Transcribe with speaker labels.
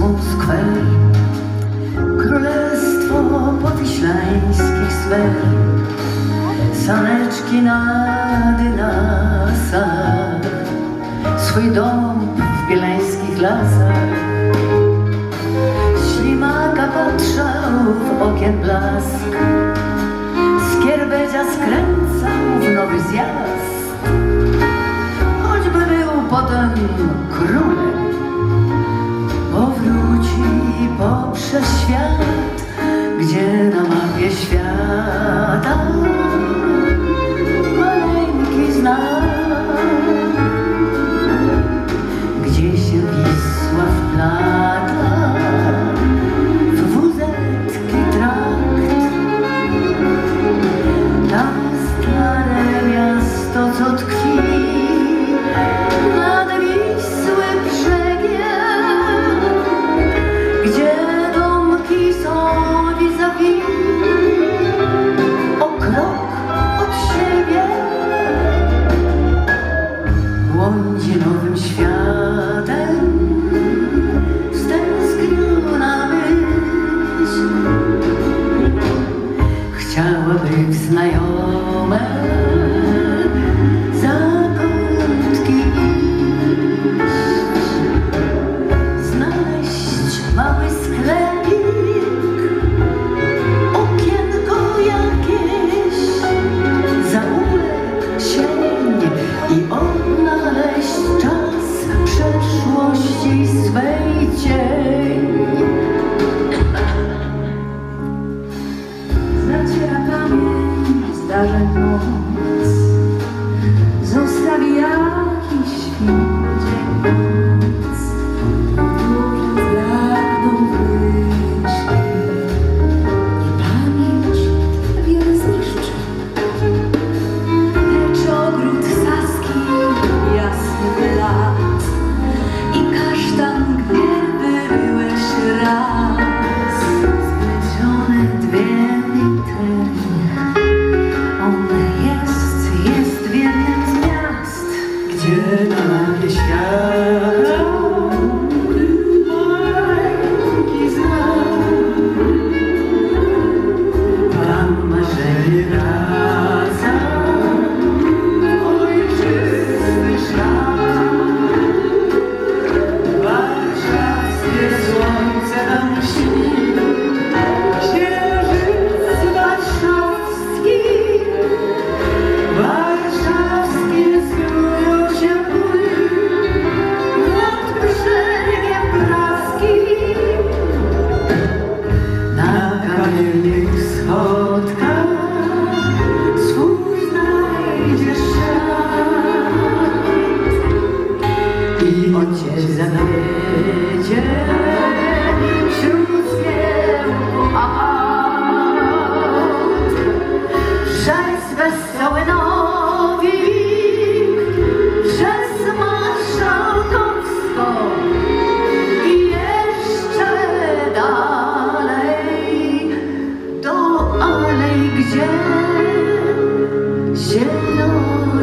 Speaker 1: Moskwej Królestwo powiślańskich sfer Saneczki na dynasach Swój dom w bieleńskich lasach. Ślimaka patrzał w okien blask. przeświat. head. zamycie wśród śpiewu Szajs wesoły nowik przez Marszałkowską i jeszcze dalej do alei, gdzie zielony